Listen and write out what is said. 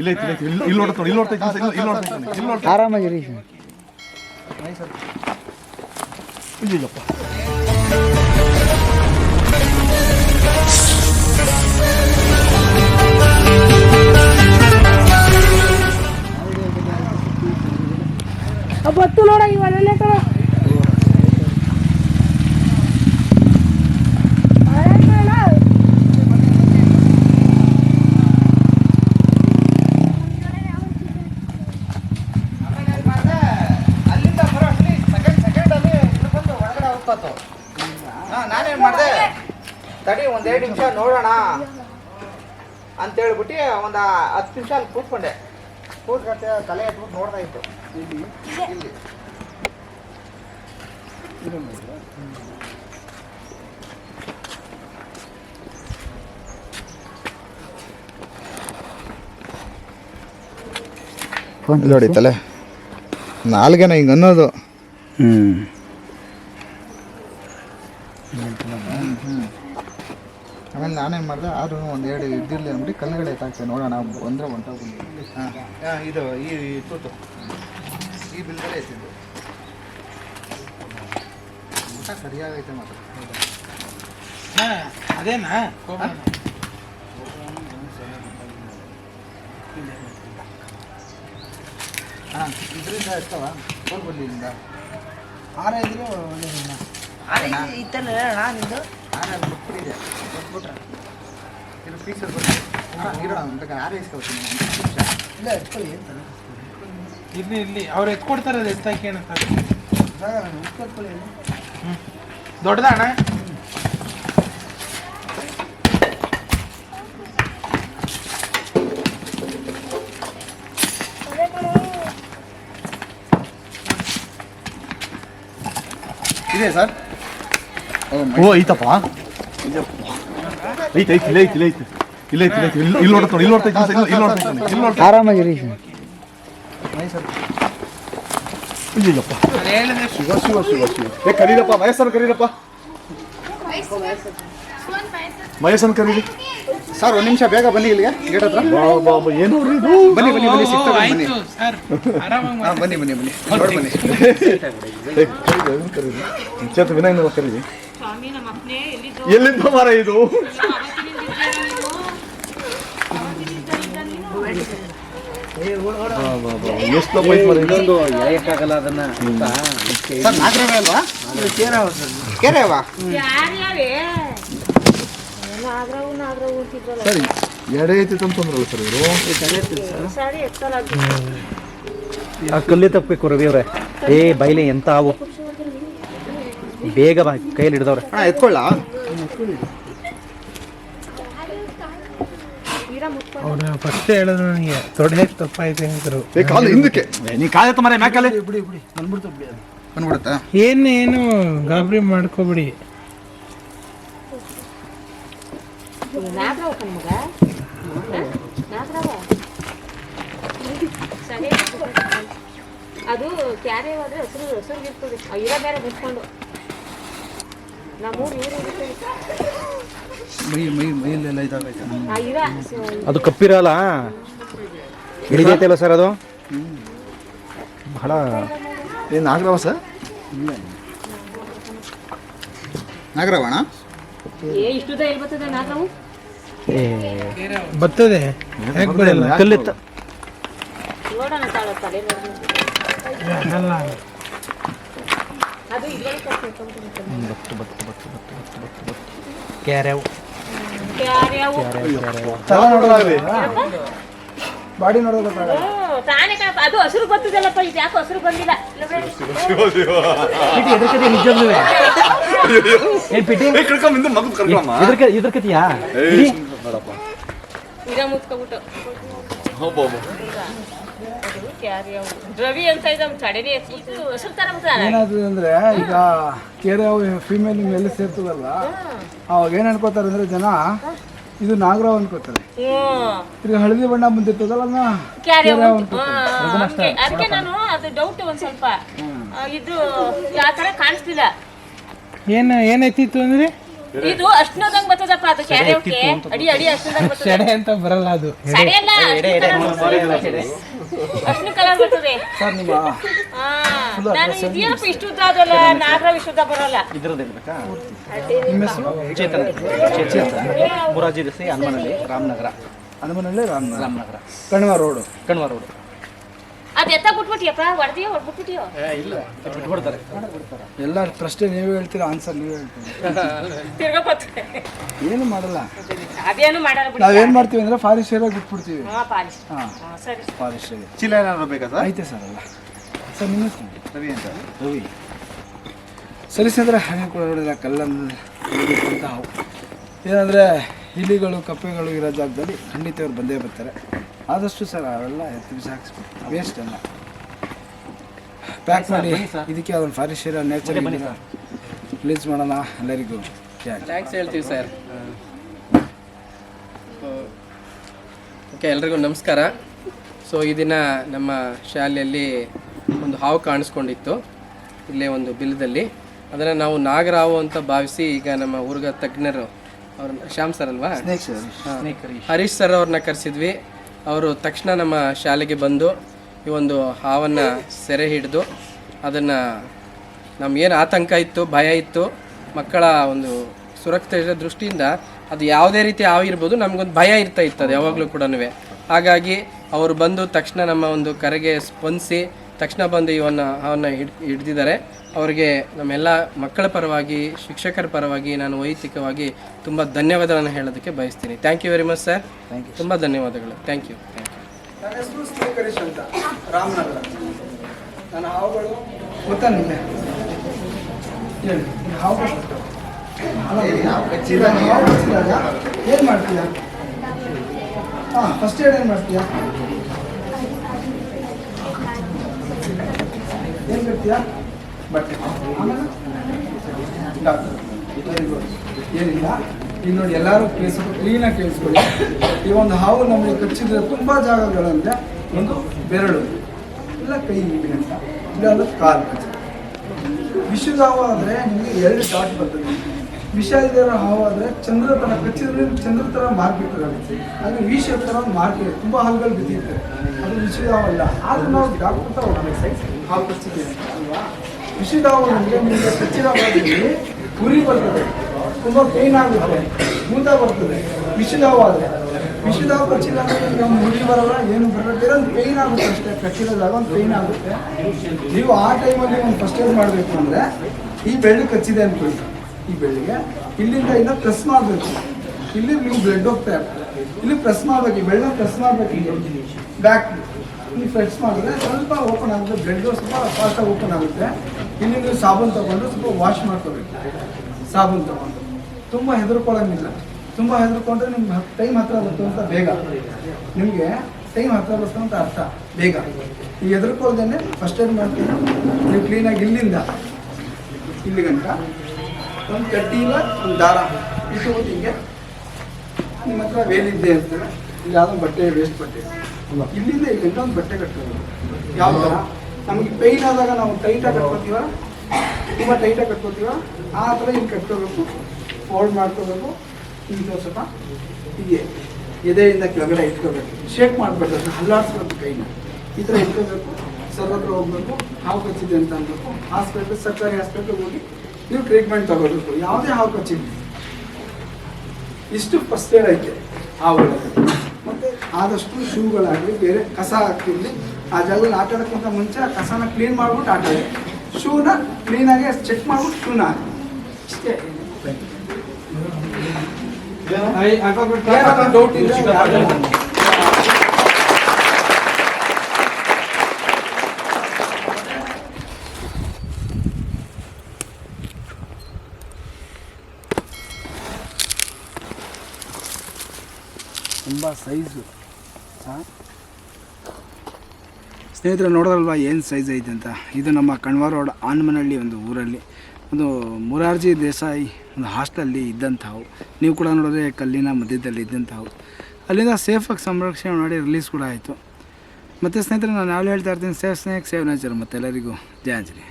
ಇಲ್ಲ ಐತಿ ಇಲ್ಲ ಐತಿ. ಇಲ್ಲಿ ಇಲ್ಲಿ ನೋಡ್ತಾ ಇಲ್ಲಿ ನೋಡ್ತಾ ಇದ್ದೀನಿ ಇಲ್ಲಿ ನೋಡ್ತಾ ಇದ್ದೀನಿ. ಇಲ್ಲಿ ನೋಡ್ತಾ ಆರಾಮಾಗಿರಿ ಬತ್ತು ನೋಡ ಇವನ್ನೆಲ್ಲ ಕಣ ಅಲ್ಲಿಂದ ಬರೋ ಅಷ್ಟೇ ಸೆಕೆಂಡ್ ಸೆಕೆಂಡ್ ಅಲ್ಲಿ ಹಿಡ್ಕೊಂಡು ಹೋಗ್ತಾತು ಹಾ ನಾನೇನ್ ಮಾಡಿದೆ? ತಡಿ ಒಂದ್ ಎರಡು ನಿಮಿಷ ನೋಡೋಣ. ಅಂತ ಹೇಳ್ಬಿಟ್ಟು ಒಂದು ಹತ್ತು ನಿಮಿಷ ಅಲ್ಲಿ ಕೂತ್ಕೊಂಡೆ. ಕೂತ್ಕೊಂಡೆ ತಲೆ ಎತ್ಬಿಟ್ಟು ನೋಡ್ತಾ ಇತ್ತು ಇಲ್ಲಿ ಇಲ್ಲಿ. ನೋಡಿ ತಲೆ. ನಾಲ್ಗೆನ ಹಿಂಗೆ ಅನ್ನೋದು. ಆಮೇಲೆ ನಾನೇನು ಮಾಡಿದೆ ಆದ್ರೂ ಒಂದು ಎರಡು ಇದ್ದಿರಲಿ ಅಂದ್ಬಿಟ್ಟು ಕಲ್ಲುಗಳು ಎತ್ತಾಕ್ತೆ ನೋಡೋಣ ಒಂದ್ರೆ ಹೊಂಟೋಗ್ಬಿಡಿ ಹಾಂ. ಇದು ಈ ಈ ತೂತು. ಈ ಬಿಲ್ಗಡೆ ಎತ್ತಿದ್ದು ಊಟ ಸರಿಯಾಗೈತೆ ಮಾತ್ರ. ಅದೇನಾ? ಹಾಂ. ಇದರಿಂದ ಇರ್ತಾವ. ಹೋಗ್ಬೇಡಿ ಆರ ಇದ್ರೆ ಒಳ್ಳೆಯದಿಲ್ಲ ಇತ್ತಲ್ಲ ನಾನು ಇದು ಆರೆ ಬಿಟ್ಬಿಟ್ಟಿದೆ ಕೊಟ್ಬಿಟ್ರೆ ಇದು ಆರೇ ಇಸ್ಕೊಳ್ತೀನಿ ಇಲ್ಲ ಎತ್ಕೊಳ್ಳಿ ಅಂತ ಇರ್ಲಿ ಇರ್ಲಿ ಅವ್ರು ಎತ್ಕೊಡ್ತಾರೆ ಅದು ಎತ್ತಾಕಿ ಏನಂತ. ದೊಡ್ಡದಣ್ಣ? ಇದೆ ಸರ್? ಓ ಐತಪ್ಪ ಐತೆ ಐತಿ ಇಲ್ಲ ಐತಿ ಇಲ್ಲ ಐತಿ. ಇಲ್ಲೇ ಐತಿ ಇಲ್ಲ ಐತಿ. ಇಲ್ಲಿ ಇಲ್ಲಿ ನೋಡ್ತಾ ಇಲ್ಲಿ ನೋಡ್ತಾ ಇದ್ದೀನಿ ಇಲ್ಲಿ ನೋಡ್ತಾ ಇದ್ದೀನಿ ಇಲ್ಲಿ ನೋಡ್ತಾ ಆರಾಮಾಗಿರಿ ಇಲ್ಲಪ್ಪ ಶಿವ ಶಿವ ಶಿವ ಶಿವ. ಏ ಕರೀರಪ್ಪ ಮಹೇಶನ್ ಕರೀರಪ್ಪ. ಮಹೇಶನ್ ಕರೀರಿ. ಸರ್ ಒಂದು ನಿಮಿಷ ಬೇಗ ಬನ್ನಿ ಇಲ್ಲಿಗೆ ಗೇಟ್ ಹತ್ರ. ಬಾ ಬಾ ಬಾ ಏನು ಬನ್ನಿ ಬನ್ನಿ ಬನ್ನಿ ಸಿಗ್ತದೆ ಬನ್ನಿ ಹಾಂ ಬನ್ನಿ ಬನ್ನಿ ಬನ್ನಿ. ನೋಡಿ ಬನ್ನಿ. ಅದನ್ನ ಚೇತ ವಿನಾಯಕನೆಲ್ಲ ಕರೀರಿ? ಎಲ್ಲಿಂದ ಮರ ಇದು? ಬಾ, ಬಾ, ಬಾ. ಎಷ್ಟು ಲಪ್ಪ ಐತ್ ಮರ? ಇದು? ಸರ್ ನಾಗರವೇ ಅಲ್ವಾ? ಕೇರವ ಅಂತಿದ್ರಲ್ಲ ಸರಿ ಎಡೆ ಐತಿ ಅಂತಂದ್ರಲ್ಲ ಸರ್ ಇವರು? ಆ ಕಲ್ಲಿ ತಪ್ಪಬೇಕು ರವಿ ಅವ್ರೆ. ಏ ಬೈಲೆ ಎಂತ ಅವು ಬೇಗ ಬಾ ಕೈಯಲ್ಲಿ ಹಿಡ್ದವ್ರೆ. ಅಣ್ಣ ಎತ್ಕೊಳ್ಳ. ಅವ್ರು ಫಸ್ಟ್ ಹೇಳಿದ್ರು ನನಗೆ ತೊಡೆ ತಪ್ಪಾಯ್ತು ಅಂದ್ರು. ಏ ಕಾಲು ಹಿಂದಕ್ಕೆ. ಏ, ನೀ ಕಾಲ ಮರೆ ಮ್ಯಾಕಲೆ ಬಂದ್ಬಿಡುತ್ತಾ? ಏನು ಏನು ಗಾಬರಿ ಮಾಡ್ಕೋಬಿಡಿ. ನಾಗರಾವ್ ಕಣ್ ಮಗ. ನಾಗರಾವ ಸರಿ. ಅದು ಕ್ಯಾರೆ ಹೋದ್ರೆ ಹಸಿರು ಹಸಿರು ಇರ್ತದೆ. ಇರ ಬೇರೆ ಬಿಟ್ಕೊಂಡು. ನಮ್ಮೂರು ಇವರು ಮೈ ಮೈ ಮೈಲೆಲ್ಲ ಇದಾಗೈತೆ ಆ ಇರ ಅದು ಕಪ್ಪಿರಲ್ಲ? ಹಿಡಿದೈತಲ್ಲ ಸರ್ ಅದು? ಬಹಳ ಏನು ನಾಗರವ ಸರ್? ನಾಗರವಣ? ಏ ಇಷ್ಟುದ ಎಲ್ಲಿ ಬರ್ತದೆ ನಾಗರಾವು? ಬರ್ತದೆ. ಯಾಕೆ ಬರಲ್ಲ? ಕಲ್ಲಿತ್ತ. ಕ್ಯಾರ್ಯಾವು. ಬಾಡಿ. ನೋಡೋದು ಹ್ಞೂ ತಾನೇ ಕಣಪ್ಪ. ಅದು ಹಸಿರು ಬರ್ತದಲ್ಲಪ್ಪ ಇದು ಯಾಕೆ ಹಸಿರು ಬಂದಿಲ್ಲ. ಏನ್ ಪಿಟಿ? ಏ ಕರ್ಕೊಂಬಂದು ಎದುರ್ಕತಿಯಾ ಇರ ಮುಚ್ಕೊಬಿಟ್ಟು. ಹೋಗ್ಬೋದು ಅಂತ ಎತ್ಬಿಟ್ಟು ಹಸಿರು ಏನಾಗ್ತದೆ ಅಂದ್ರೆ ಈಗ ಕೇರೆ ಫಿಮೇಲ್ ಎಲ್ಲ ಸೇರ್ತದಲ್ಲ ಅವಾಗ ಏನ್ ಅನ್ಕೋತಾರೆ ಅಂದ್ರೆ ಜನ ಇದು ನಾಗರಾವ್ ಅನ್ಕೋತಾರೆ. ಈಗ ಹಳದಿ ಬಣ್ಣ ಬಂದಿರ್ತದಲ್ಲ ಅದಕ್ಕೆ ನಾನು ಅದು ಡೌಟ್ ಒಂದ್ ಸ್ವಲ್ಪ. ಇದು ಆ ತರ ಕಾಣಿಸ್ತಿಲ್ಲ. ಏನು ಏನೈತಿತ್ತು ಅಂದ್ರೆ? ಇದು ಅಷ್ಟನದಂಗ್ ಬರ್ತದಪ್ಪ ಅದು ಕ್ಯಾರೆ ಅವಕ್ಕೆ ಅಡಿ ಅಡಿ ಅಷ್ಟನದಂಗ್ ಬರ್ತದೆ. ಸೆಡೆ ಅಂತ ಬರಲ್ಲ ಅದು. ಸರಿ ಅಲ್ಲ ಅಷ್ಟನ ಕಲರ್ ಬರ್ತದೆ. ಸರ್. ನಿಮ್ಮ ಹಾ ನಾನು ಇದೇನಪ್ಪ ಇಷ್ಟು ಉದ್ದ ಅದಲ್ಲ ನಾಗರ ಇಷ್ಟುದ್ದ ಬರಲ್ಲ. ಇದ್ರದ್ದು ಇರ್ಬೇಕಾ? ನಿಮ್ಮ ಹೆಸರು? ಚೇತನ. ಚೇತನ. ಮುರಾಜಿ ದೇಸಾಯಿ ಹನುಮನಹಳ್ಳಿ ರಾಮನಗರ. ಹನುಮನಹಳ್ಳಿ ರಾಮನಗರ. ಕಣ್ವ ರೋಡು. ಕಣ್ವ ರೋಡ್. ಅದ್ ಎತ್ತ ಬಿಟ್ಬಿಟ್ಟಿಯಪ್ಪ? ಹೊಡೆದಿಯೋ ಹೊಡ್ಬಿಟ್ಟಿಯೋ ಬಿಟ್ಬಿಡ್ತಾರೆ. ಎಲ್ಲ ಪ್ರಶ್ನೆ ನೀವೇ ಹೇಳ್ತೀರ ಆನ್ಸರ್ ನೀವೇ ಹೇಳ್ತೀರಾ? ತಿರ್ಗಾ ಬರ್ತದೆ ಏನು ಮಾಡಲ್ಲ. ಅದೇನು ಮಾಡಲ್ಲ ಬಿಡಿ. ನಾವೇನ್ ಮಾಡ್ತೀವಿ ಅಂದ್ರೆ ಫಾರೆಸ್ಟ್ ಏರಿಯಾಗ ಬಿಟ್ಬಿಡ್ತೀವಿ. ಹಾ ಪಾಲಿಸ್ ಹಾ. ಹಾ ಸರಿ. ಫಾರೆಸ್ಟ್ ಏರಿಯಾ ಚೀಲ ಏನಾದ್ರು ಬೇಕಾ ಸರ್? ಐತೆ ಸರ್ ಅಲ್ಲ ಸರ್ ನಿಮ್ಮ ಹೆಸರು? ರವಿ ಅಂತ. ರವಿ. ಸರಿ ಸ್ನೇಹಿತರೆ ಹಾಗೆ ಕೂಡ ಕಲ್ಲನ್ನು ಏನಂದರೆ ಇಲಿಗಳು ಕಪ್ಪೆಗಳು ಇರೋ ಜಾಗದಲ್ಲಿ ಖಂಡಿತ ಅವ್ರು ಬಂದೇ ಬರ್ತಾರೆ. ಆದಷ್ಟು ಸರ್ ಅವೆಲ್ಲ ಎತ್ತಿ ಬಿಸಾಕಿಸ್ಬೇಕು ವೇಸ್ಟ್ ಅಲ್ಲ ಪ್ಯಾಕ್ ಮಾಡಿ ಇದಕ್ಕೆ ಅದೊಂದು ಫಾರೆಸ್ಟ್ ನೇಚರ್ ಪ್ಲೀಸ್ ಮಾಡೋಣ ಎಲ್ಲರಿಗೂ. ಥ್ಯಾಂಕ್ಸ್ ಹೇಳ್ತೀವಿ ಸರ್. ಓಕೆ ಎಲ್ರಿಗೂ ನಮಸ್ಕಾರ. ಸೊ ಈ ದಿನ ನಮ್ಮ ಶಾಲೆಯಲ್ಲಿ ಒಂದು ಹಾವು ಕಾಣಿಸ್ಕೊಂಡಿತ್ತು. ಇಲ್ಲೇ ಒಂದು ಬಿಲ್ದಲ್ಲಿ. ಅದನ್ನು ನಾವು ನಾಗರಾವು ಅಂತ ಭಾವಿಸಿ ಈಗ ನಮ್ಮ ಊರ್ಗ ತಜ್ಞರು ಅವ್ರನ್ನ ಶ್ಯಾಮ್ ಸರ್ ಅಲ್ವಾ. ಹರೀಶ್. ಸರ್ ಅವ್ರನ್ನ ಕರೆಸಿದ್ವಿ. ಅವರು ತಕ್ಷಣ ನಮ್ಮ ಶಾಲೆಗೆ ಬಂದು ಈ ಒಂದು ಹಾವನ್ನು ಸೆರೆ ಹಿಡಿದು ಅದನ್ನು ನಮಗೇನು ಆತಂಕ ಇತ್ತು, ಭಯ ಇತ್ತು, ಮಕ್ಕಳ ಒಂದು ಸುರಕ್ಷತೆ ದೃಷ್ಟಿಯಿಂದ ಅದು ಯಾವುದೇ ರೀತಿ ಹಾವು ಇರ್ಬೋದು ನಮಗೊಂದು ಭಯ ಇರ್ತಾ ಅದು ಯಾವಾಗಲೂ ಕೂಡ ಹಾಗಾಗಿ ಅವರು ಬಂದು ತಕ್ಷಣ ನಮ್ಮ ಒಂದು ಕರೆಗೆ ಸ್ಪಂದಿಸಿ ತಕ್ಷಣ ಬಂದು ಇವನ್ನ ಅವನ್ನ ಹಿಡ್ ಹಿಡ್ದಿದ್ದಾರೆ. ಅವರಿಗೆ ನಮ್ಮೆಲ್ಲ ಮಕ್ಕಳ ಪರವಾಗಿ ಶಿಕ್ಷಕರ ಪರವಾಗಿ ನಾನು ವೈಯಕ್ತಿಕವಾಗಿ ತುಂಬ ಧನ್ಯವಾದಗಳನ್ನು ಹೇಳೋದಕ್ಕೆ ಬಯಸ್ತೀನಿ. Thank you very much sir ತುಂಬ ಧನ್ಯವಾದಗಳು. ಥ್ಯಾಂಕ್ ಯು ಥ್ಯಾಂಕ್ ಯು ನನ್ನ ಹೆಸರು ಸ್ನೇಕ್ ಅಂತ ರಾಮನಗರ. ನನ್ನ ಹಾವುಗಳು ಗೊತ್ತಾ ನಿಮಗೆ? ಏನು ಮಾಡ್ತೀಯಾ? ಹಾಂ ಫಸ್ಟ್ ಏಡ್ ಏನು ಮಾಡ್ತೀಯಾ? ಏನು ಕಟ್ತೀಯ ಆಮೇಲೆ ಡಾಕ್ಟರ್ ಏನಿಲ್ಲ? ಈಗ ನೋಡಿ ಎಲ್ಲರೂ ಕೇಳಿಸ್ಕೊಂಡು ಕ್ಲೀನಾಗಿ ಕೇಳಿಸ್ಕೊಳ್ಳಿ. ಈ ಒಂದು ಹಾವು ನಮಗೆ ಕಚ್ಚಿದ್ರೆ ತುಂಬ ಜಾಗಗಳಂದ್ರೆ ಒಂದು ಬೆರಳು. ಇಲ್ಲ ಕೈ ಅಂತ. ಇಲ್ಲ ಒಂದು ಕಾಲು ಕಚ್ಚ. ವಿಷದ ಹಾವು ಆದರೆ ನಿಮಗೆ ಎರಡು ಡಾಟ್ ಬರ್ತದೆ. ವಿಷ ಇರೋ ಹಾವು ಆದರೆ ಚಂದ್ರ ಥರ ಕಚ್ಚಿದ್ರೆ ಚಂದ್ರ ಥರ ಮಾರ್ಕ್ ಇರ್ತದೆ ಹಾಗೆ ವಿಷ ಥರ ಮಾರ್ಕ್ ಇದೆ. ತುಂಬ ಹಾಲುಗಳು ಬಿದ್ದಿರ್ತಾರೆ ಅದು ವಿಷದ ಹಾವು ಅಲ್ಲ ಆದ್ರೆ ನಾವು ಡಾಕ್ಟರ್ ತರ ಹಾವು ಕಚ್ಚಿದ್ದೇವೆ. ಅಲ್ವಾ? ವಿಷದ ಮುಂದೆ ಹೆಚ್ಚಿನ ಭಾಗದಲ್ಲಿ ಉರಿ ಬರ್ತದೆ. ತುಂಬ ಪೇನ್ ಆಗುತ್ತೆ. ಮುಂದೆ ಬರ್ತದೆ. ವಿಷದ ಹಾವು ಆದರೆ. ವಿಷದ ಹಾವು ಕಚ್ಚಿಲ್ಲ ಅಂದ್ರೆ ನಮ್ಮ ಉರಿ ಬರಲ್ಲ, ಏನು ಬರಲ್ಲ. ಬೇರೆ ಒಂದು ಪೇನ್ ಆಗುತ್ತೆ ಅಷ್ಟೇ. ಕಚ್ಚಿರೋದಾಗ ಒಂದು ಪೇನ್ ಆಗುತ್ತೆ. ನೀವು ಆ ಟೈಮಲ್ಲಿ ಒಂದು ಫಸ್ಟ್ ಏಡ್ ಮಾಡಬೇಕು ಅಂದರೆ, ಈ ಬೆಳ್ಳು ಕಚ್ಚಿದೆ ಅನ್ಕೊಳ್ಳಿ ಈ ಬೆಳ್ಳಿಗೆ. ಇಲ್ಲಿಂದ ಇನ್ನ ಪ್ರೆಸ್ ಮಾಡಬೇಕು. ಇಲ್ಲಿ ನೀವು ಬ್ಲಡ್ ಹೋಗ್ತಾ ಇರ್ತದೆ ಇಲ್ಲಿ ಪ್ರೆಸ್ ಮಾಡಬೇಕು. ಈ ಬೆಳ್ಳ ಪ್ರೆಸ್ ಮಾಡಬೇಕು. ಬ್ಯಾಕ್. ಇಲ್ಲಿ ಫ್ರೆಶ್ ಮಾಡಿದ್ರೆ ಸ್ವಲ್ಪ ಓಪನ್ ಆಗುತ್ತೆ ಬ್ಲಡ್ ಸ್ವಲ್ಪ ಫಾಸ್ಟಾಗಿ ಓಪನ್ ಆಗುತ್ತೆ. ಇಲ್ಲಿಂದ ಸಾಬೂನು ತಗೊಂಡು ಸ್ವಲ್ಪ ವಾಶ್ ಮಾಡ್ಕೋಬೇಕು. ಸಾಬೂನು ತಗೊಂಡು. ತುಂಬ ಹೆದರ್ಕೊಳ್ಳೋಂಗಿಲ್ಲ. ತುಂಬ ಹೆದರ್ಕೊಂಡ್ರೆ ನಿಮ್ಗೆ ಟೈಮ್ ಹತ್ರ ಬರುತ್ತೆ ಅಂತ ಬೇಗ. ನಿಮಗೆ ಟೈಮ್ ಹತ್ರ ಬರ್ತು ಅಂತ ಅರ್ಥ. ಬೇಗ. ಈ ಹೆದರ್ಕೊಳ್ದೇನೆ ಫಸ್ಟ್ ಏನು ಮಾಡ್ತೀನಿ ನೀವು ಕ್ಲೀನಾಗಿ ಇಲ್ಲಿಂದ, ಇಲ್ಲಿ ಗಂಟ ಒಂದು ಕಡ್ಡಿ ಇಲ್ಲ, ಒಂದು ದಾರ ಇಟ್ಟು ಹಿಂಗೆ ನಿಮ್ಮ ಹತ್ರ ವೇಲಿದ್ದೆ ಅಂತೇಳಿ ಇಲ್ಲಿ ಯಾವುದೋ ಬಟ್ಟೆ ವೇಸ್ಟ್ ಬಟ್ಟೆ. ಇಲ್ಲಿಂದ ಇಲ್ಲಿ ಒಂದು ಬಟ್ಟೆ ಕಟ್ಟಬೇಕು ಯಾವ ಥರ ನಮಗೆ ಪೈನ್ ಆದಾಗ ನಾವು ಟೈಟಾಗಿ ಕಟ್ಕೋತೀವ? ತುಂಬ ಟೈಟಾಗಿ ಕಟ್ಕೋತೀವ? ಆ ಥರ ಹಿಂಗೆ ಕಟ್ಕೋಬೇಕು. ಫೋಲ್ಡ್ ಮಾಡ್ಕೋಬೇಕು. ಹಿಂಗೆ ಸ್ವಲ್ಪ ಹೀಗೆ ಎದೆಯಿಂದ ಕೆಳಗಡೆ ಇಟ್ಕೋಬೇಕು. ಶೇಕ್ ಮಾಡಬೇಕು ಅದನ್ನ ಹಲ್ಲಾಡ್ಸ್ಬೇಕು ಕೈನ ಈ ಥರ ಇಟ್ಕೋಬೇಕು. ಸರ್ವತ್ರ ಹೋಗ್ಬೇಕು. ಹಾವು ಕಚ್ಚಿದೆ ಅಂತ ಅನ್ಬೇಕು ಹಾಸ್ಪಿಟ್ಲ್ ಸರ್ಕಾರಿ ಹಾಸ್ಪಿಟ್ಲ್ ಹೋಗಿ ನೀವು ಟ್ರೀಟ್ಮೆಂಟ್ ತಗೋಬೇಕು ಯಾವುದೇ ಹಾವು ಕಚ್ಚಿದೆ ಇಷ್ಟು ಫಸ್ಟ್ ಏಡ್ ಐತೆ. ಹಾವುಗಳಲ್ಲಿ ಆದಷ್ಟು ಶೂಗಳಾಗಲಿ ಬೇರೆ ಕಸ ಹಾಕಿರಲಿ ಆ ಜಾಗದಲ್ಲಿ ಆಟ ಆಡೋಕ್ಕಿಂತ ಮುಂಚೆ ಆ ಕಸನ ಕ್ಲೀನ್ ಮಾಡ್ಬಿಟ್ಟು ಆಟ ಆಡಿ ಶೂನ ಕ್ಲೀನಾಗಿ ಚೆಕ್ ಮಾಡ್ಬಿಟ್ಟು ಶೂನ ಹಾಕಿ ಇಷ್ಟೇ ಡೌಟ್ ಇದ್ರೆ ತುಂಬ ಸೈಜು ಸ್ನೇಹಿತರೆ ನೋಡೋದಲ್ವಾ ಏನು ಸೈಜ್ ಐತೆ ಅಂತ? ಇದು ನಮ್ಮ ಕಣ್ವ ರೋಡ್ ಆನ್ಮನಹಳ್ಳಿ ಒಂದು ಊರಲ್ಲಿ. ಒಂದು ಮುರಾರ್ಜಿ ದೇಸಾಯಿ ಒಂದು ಹಾಸ್ಟೆಲಲ್ಲಿ ಇದ್ದಂಥವು. ನೀವು ಕೂಡ ನೋಡಿದ್ರೆ ಕಲ್ಲಿನ ಮಧ್ಯದಲ್ಲಿ ಇದ್ದಂಥವು. ಅಲ್ಲಿಂದ ಸೇಫಾಗಿ ಸಂರಕ್ಷಣೆ ಮಾಡಿ ರಿಲೀಸ್ ಕೂಡ ಆಯಿತು. ಮತ್ತು ಸ್ನೇಹಿತರೆ, ನಾನು ಯಾವಾಗಲೂ ಹೇಳ್ತಾ ಇರ್ತೀನಿ? ಸೇಫ್ ಸ್ನೇಹಕ್ ಸೇವ್ ನೇಚರ್ ಮತ್ತೆ ಎಲ್ಲರಿಗೂ ಜಯಾಂಜಲಿ